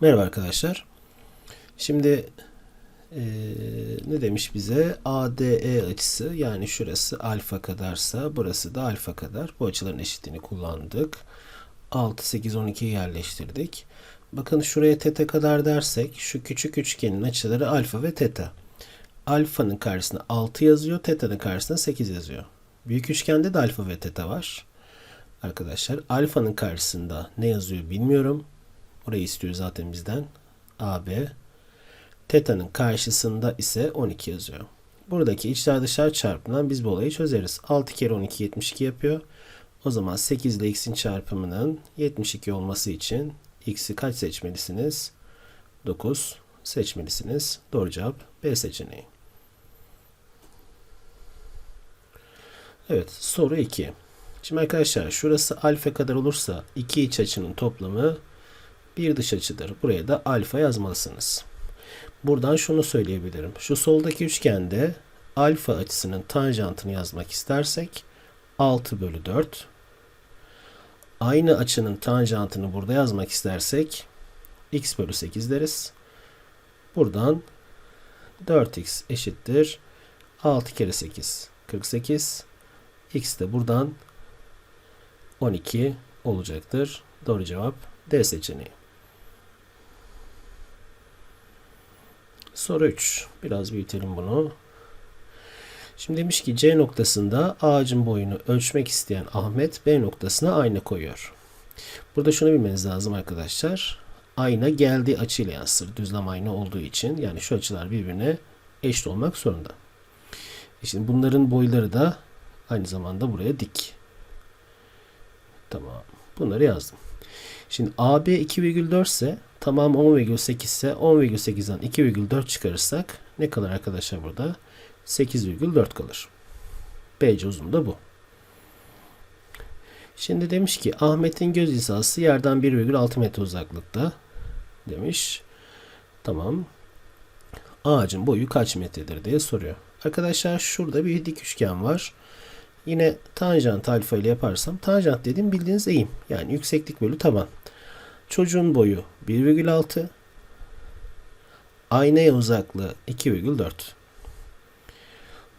Merhaba arkadaşlar. Şimdi eee, ne demiş bize? ADE açısı yani şurası alfa kadarsa burası da alfa kadar. Bu açıların eşitliğini kullandık. 6, 8, 12'yi yerleştirdik. Bakın şuraya teta kadar dersek şu küçük üçgenin açıları alfa ve teta. Alfanın karşısına 6 yazıyor, teta'nın karşısına 8 yazıyor. Büyük üçgende de alfa ve teta var. Arkadaşlar alfanın karşısında ne yazıyor bilmiyorum. Orayı istiyor zaten bizden. AB. Teta'nın karşısında ise 12 yazıyor. Buradaki içler dışlar çarpımından biz bu olayı çözeriz. 6 kere 12 72 yapıyor. O zaman 8 ile x'in çarpımının 72 olması için x'i kaç seçmelisiniz? 9 seçmelisiniz. Doğru cevap B seçeneği. Evet soru 2. Şimdi arkadaşlar şurası alfa kadar olursa iki iç açının toplamı bir dış açıdır. Buraya da alfa yazmalısınız. Buradan şunu söyleyebilirim. Şu soldaki üçgende alfa açısının tanjantını yazmak istersek 6 bölü 4. Aynı açının tanjantını burada yazmak istersek x bölü 8 deriz. Buradan 4x eşittir. 6 kere 8 48. x de buradan 12 olacaktır. Doğru cevap D seçeneği. Soru 3. Biraz büyütelim bunu. Şimdi demiş ki C noktasında ağacın boyunu ölçmek isteyen Ahmet B noktasına ayna koyuyor. Burada şunu bilmeniz lazım arkadaşlar. Ayna geldiği açıyla yansır. Düzlem ayna olduğu için yani şu açılar birbirine eşit olmak zorunda. E Şimdi bunların boyları da aynı zamanda buraya dik. Tamam. Bunları yazdım. Şimdi AB 2,4 ise tamam 10,8 ise 10,8'den 2,4 çıkarırsak ne kalır arkadaşlar burada? 8,4 kalır. BC uzunluğu da bu. Şimdi demiş ki Ahmet'in göz hizası yerden 1,6 metre uzaklıkta demiş. Tamam. Ağacın boyu kaç metredir diye soruyor. Arkadaşlar şurada bir dik üçgen var. Yine tanjant alfa ile yaparsam tanjant dediğim bildiğiniz eğim. Yani yükseklik bölü taban. Çocuğun boyu 1,6. Aynaya uzaklığı 2,4.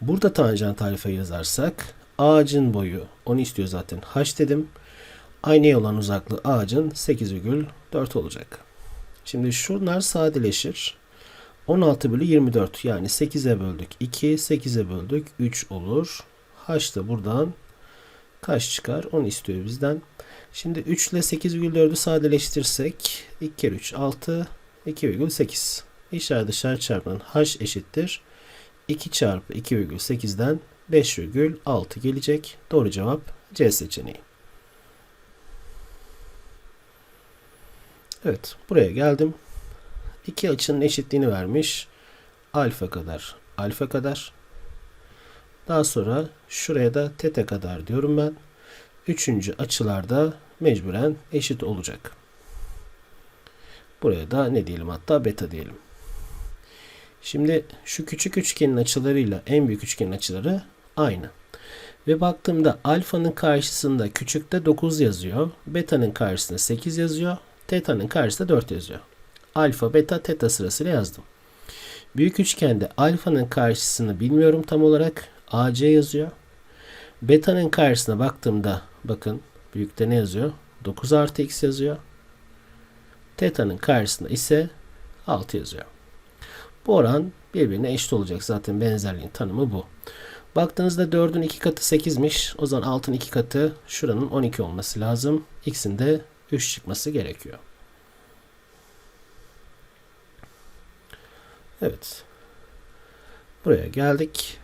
Burada tanjant alfa yazarsak ağacın boyu onu istiyor zaten h dedim. Aynaya olan uzaklığı ağacın 8,4 olacak. Şimdi şunlar sadeleşir. 16 bölü 24 yani 8'e böldük 2, 8'e böldük 3 olur. H da buradan kaç çıkar? Onu istiyor bizden. Şimdi 3 ile 8,4'ü sadeleştirsek 2 kere 3 6 2,8. İçler dışarı çarpımının h eşittir. 2 çarpı 2,8'den 5,6 gelecek. Doğru cevap C seçeneği. Evet buraya geldim. İki açının eşitliğini vermiş. Alfa kadar alfa kadar. Daha sonra şuraya da teta kadar diyorum ben. Üçüncü açılarda mecburen eşit olacak. Buraya da ne diyelim hatta beta diyelim. Şimdi şu küçük üçgenin açılarıyla en büyük üçgenin açıları aynı. Ve baktığımda alfanın karşısında küçükte 9 yazıyor. Beta'nın karşısında 8 yazıyor. Teta'nın karşısında 4 yazıyor. Alfa, beta, teta sırasıyla yazdım. Büyük üçgende alfanın karşısını bilmiyorum tam olarak. AC yazıyor. Beta'nın karşısına baktığımda bakın büyükte ne yazıyor? 9 artı x yazıyor. Teta'nın karşısında ise 6 yazıyor. Bu oran birbirine eşit olacak. Zaten benzerliğin tanımı bu. Baktığınızda 4'ün 2 katı 8'miş. O zaman 6'ın 2 katı şuranın 12 olması lazım. X'in de 3 çıkması gerekiyor. Evet. Buraya geldik.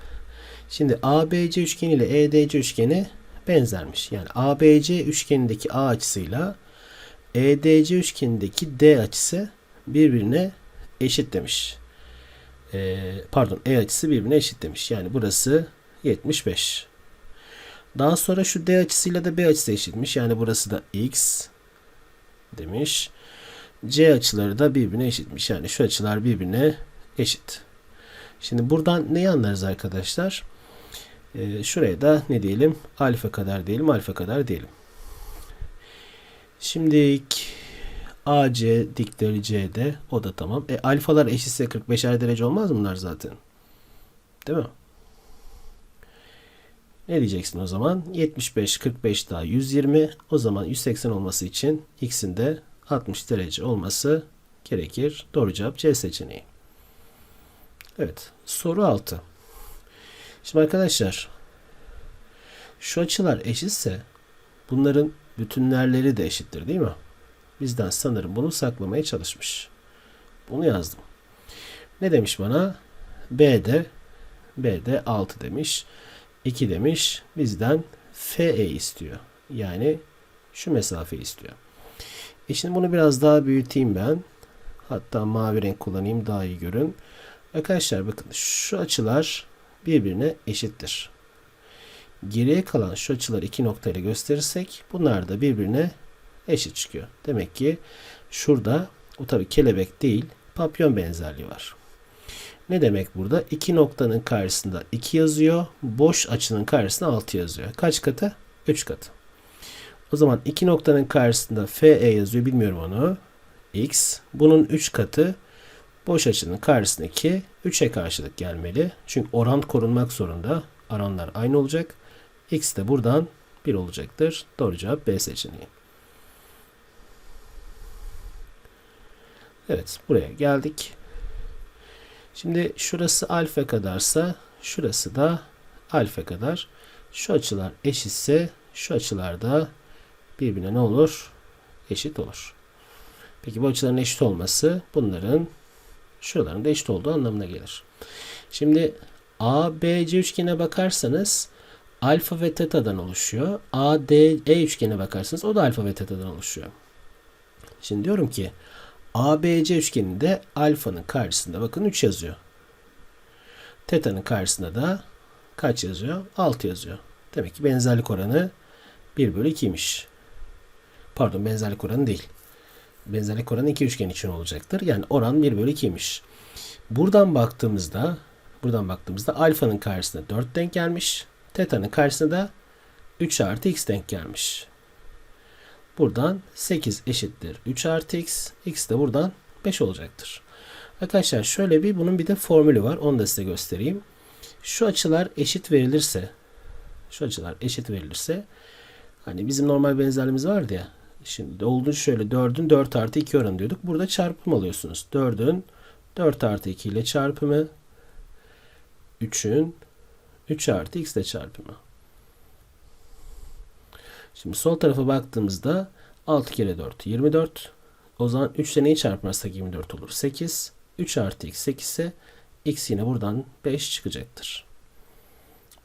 Şimdi ABC üçgeni ile EDC üçgeni benzermiş. Yani ABC üçgenindeki A açısıyla EDC üçgenindeki D açısı birbirine eşit demiş. Ee, pardon E açısı birbirine eşit demiş. Yani burası 75. Daha sonra şu D açısıyla da B açısı eşitmiş. Yani burası da X demiş. C açıları da birbirine eşitmiş. Yani şu açılar birbirine eşit. Şimdi buradan neyi anlarız arkadaşlar? Ee, şuraya da ne diyelim? Alfa kadar diyelim, alfa kadar diyelim. Şimdi AC dikleri CD o da tamam. E alfalar eşitse 45'er derece olmaz mı bunlar zaten? Değil mi? Ne diyeceksin o zaman? 75, 45 daha 120. O zaman 180 olması için x'in de 60 derece olması gerekir. Doğru cevap C seçeneği. Evet. Soru 6. Şimdi arkadaşlar şu açılar eşitse bunların bütünlerleri de eşittir değil mi? Bizden sanırım bunu saklamaya çalışmış. Bunu yazdım. Ne demiş bana? B'de B'de 6 demiş. 2 demiş. Bizden FE istiyor. Yani şu mesafeyi istiyor. E şimdi bunu biraz daha büyüteyim ben. Hatta mavi renk kullanayım daha iyi görün. Arkadaşlar bakın şu açılar birbirine eşittir. Geriye kalan şu açıları iki noktayla gösterirsek bunlar da birbirine eşit çıkıyor. Demek ki şurada o tabi kelebek değil papyon benzerliği var. Ne demek burada? İki noktanın karşısında 2 yazıyor. Boş açının karşısında 6 yazıyor. Kaç katı? 3 katı. O zaman iki noktanın karşısında FE yazıyor. Bilmiyorum onu. X. Bunun 3 katı boş açının karşısındaki 3'e karşılık gelmeli. Çünkü oran korunmak zorunda. Oranlar aynı olacak. X de buradan 1 olacaktır. Doğru cevap B seçeneği. Evet buraya geldik. Şimdi şurası alfa kadarsa şurası da alfa kadar. Şu açılar eşitse şu açılar da birbirine ne olur? Eşit olur. Peki bu açıların eşit olması bunların şuraların da eşit olduğu anlamına gelir. Şimdi ABC üçgene bakarsanız alfa ve teta'dan oluşuyor. ADE üçgene bakarsanız o da alfa ve teta'dan oluşuyor. Şimdi diyorum ki ABC üçgeninde alfanın karşısında bakın 3 yazıyor. Teta'nın karşısında da kaç yazıyor? 6 yazıyor. Demek ki benzerlik oranı 1 bölü 2'ymiş. Pardon benzerlik oranı değil. Benzerlik oranı iki üçgen için olacaktır. Yani oran 1 bölü 2'ymiş. Buradan baktığımızda buradan baktığımızda alfanın karşısında 4 denk gelmiş. Teta'nın karşısında da 3 artı x denk gelmiş. Buradan 8 eşittir 3 artı x. X de buradan 5 olacaktır. Arkadaşlar şöyle bir bunun bir de formülü var. Onu da size göstereyim. Şu açılar eşit verilirse şu açılar eşit verilirse hani bizim normal benzerliğimiz vardı ya şimdi olduğu şöyle 4'ün 4 artı 2 oranı diyorduk. Burada çarpım alıyorsunuz. 4'ün 4 artı 2 ile çarpımı 3'ün 3 artı x ile çarpımı. Şimdi sol tarafa baktığımızda 6 kere 4 24. O zaman 3 ile neyi çarparsak 24 olur? 8. 3 artı x 8 ise x yine buradan 5 çıkacaktır.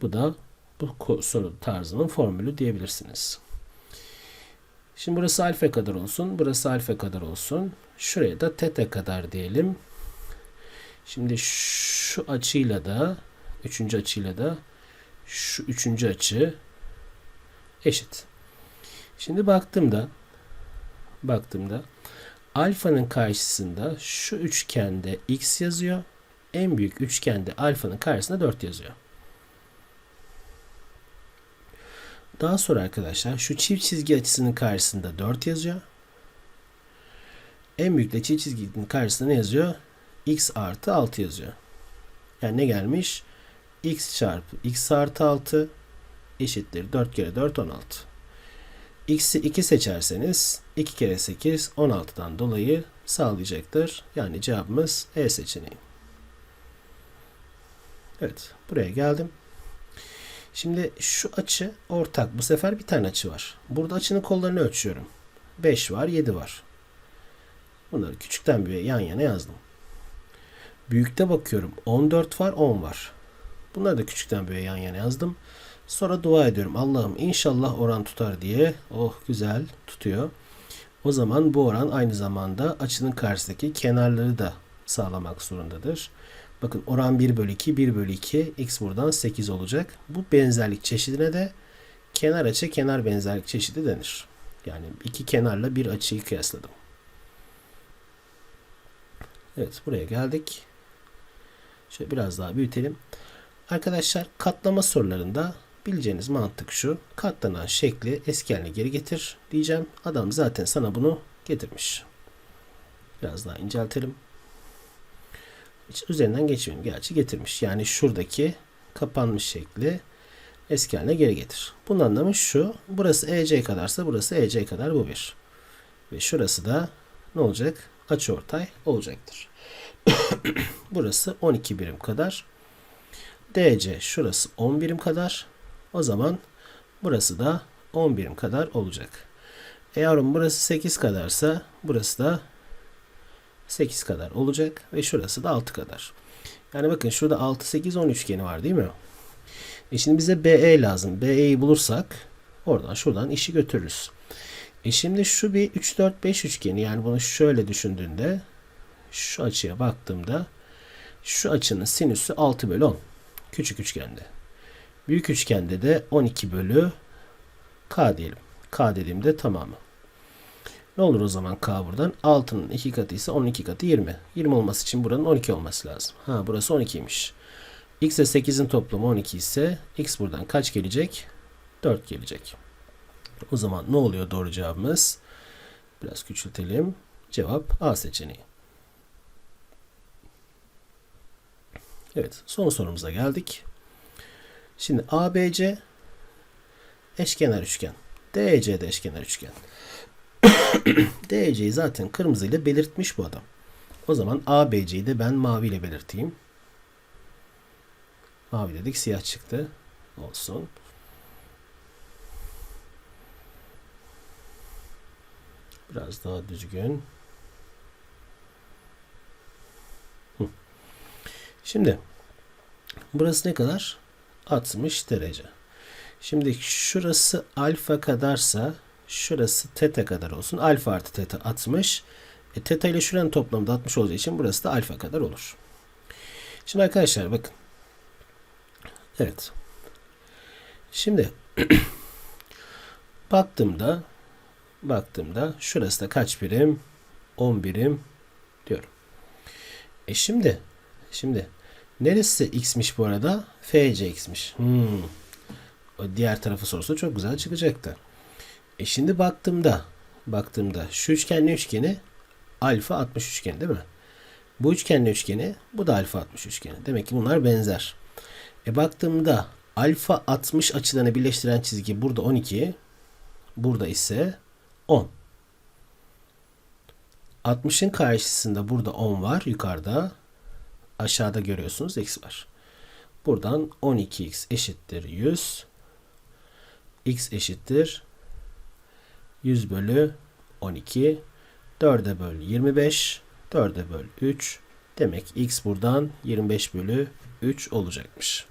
Bu da bu soru tarzının formülü diyebilirsiniz. Şimdi burası alfa kadar olsun. Burası alfa kadar olsun. Şuraya da teta kadar diyelim. Şimdi şu açıyla da üçüncü açıyla da şu üçüncü açı eşit. Şimdi baktığımda baktığımda alfanın karşısında şu üçgende x yazıyor. En büyük üçgende alfanın karşısında 4 yazıyor. Daha sonra arkadaşlar şu çift çizgi açısının karşısında 4 yazıyor. En büyük de çift çizginin karşısında ne yazıyor? x artı 6 yazıyor. Yani ne gelmiş? x çarpı x artı 6 eşittir 4 kere 4 16. x'i 2 seçerseniz 2 kere 8 16'dan dolayı sağlayacaktır. Yani cevabımız E seçeneği. Evet buraya geldim. Şimdi şu açı ortak. Bu sefer bir tane açı var. Burada açının kollarını ölçüyorum. 5 var 7 var. Bunları küçükten büyüğe yan yana yazdım. Büyükte bakıyorum 14 var 10 var. Bunları da küçükten büyüğe yan yana yazdım. Sonra dua ediyorum. Allah'ım inşallah oran tutar diye. Oh güzel tutuyor. O zaman bu oran aynı zamanda açının karşısındaki kenarları da sağlamak zorundadır. Bakın oran 1 bölü 2, 1 bölü 2, x buradan 8 olacak. Bu benzerlik çeşidine de kenar açı kenar benzerlik çeşidi denir. Yani iki kenarla bir açıyı kıyasladım. Evet buraya geldik. Şöyle biraz daha büyütelim. Arkadaşlar katlama sorularında bileceğiniz mantık şu. Katlanan şekli eski haline geri getir diyeceğim. Adam zaten sana bunu getirmiş. Biraz daha inceltelim. Üzerinden geçmeyelim. Gerçi getirmiş. Yani şuradaki kapanmış şekli eski haline geri getir. Bunun anlamı şu. Burası EC kadarsa burası EC kadar bu bir. Ve şurası da ne olacak? Açıortay olacaktır. burası 12 birim kadar. DC şurası 10 birim kadar. O zaman burası da 10 birim kadar olacak. E yavrum burası 8 kadarsa burası da 8 kadar olacak ve şurası da 6 kadar. Yani bakın şurada 6 8 10 üçgeni var değil mi? E şimdi bize BE lazım. BE'yi bulursak oradan şuradan işi götürürüz. E şimdi şu bir 3 4 5 üçgeni yani bunu şöyle düşündüğünde şu açıya baktığımda şu açının sinüsü 6 bölü 10. Küçük üçgende. Büyük üçgende de 12 bölü K diyelim. K dediğimde tamamı. Ne olur o zaman K buradan? 6'nın 2 katı ise 12 katı 20. 20 olması için buranın 12 olması lazım. Ha burası 12'ymiş. X ile 8'in toplamı 12 ise X buradan kaç gelecek? 4 gelecek. O zaman ne oluyor doğru cevabımız? Biraz küçültelim. Cevap A seçeneği. Evet son sorumuza geldik. Şimdi ABC eşkenar üçgen. DEC de eşkenar üçgen. DEC'yi zaten kırmızıyla belirtmiş bu adam. O zaman ABC'yi de ben maviyle belirteyim. Mavi dedik siyah çıktı. Olsun. Biraz daha düzgün. Şimdi burası ne kadar? 60 derece. Şimdi şurası alfa kadarsa şurası teta kadar olsun. Alfa artı teta 60. E, teta ile şuranın toplamı da 60 olacağı için burası da alfa kadar olur. Şimdi arkadaşlar bakın. Evet. Şimdi baktığımda baktığımda şurası da kaç birim? 10 birim diyorum. E şimdi şimdi neresi x'miş bu arada? FC x'miş. Hmm. O diğer tarafı sorsa çok güzel çıkacaktı. E şimdi baktığımda baktığımda şu üçgenli üçgeni alfa 60 üçgeni değil mi? Bu üçgenli üçgeni bu da alfa 60 üçgeni. Demek ki bunlar benzer. E baktığımda alfa 60 açılarını birleştiren çizgi burada 12. Burada ise 10. 60'ın karşısında burada 10 var yukarıda. Aşağıda görüyorsunuz eksi var. Buradan 12x eşittir 100. x eşittir 100 bölü 12. 4'e böl 25. 4'e böl 3. Demek x buradan 25 bölü 3 olacakmış.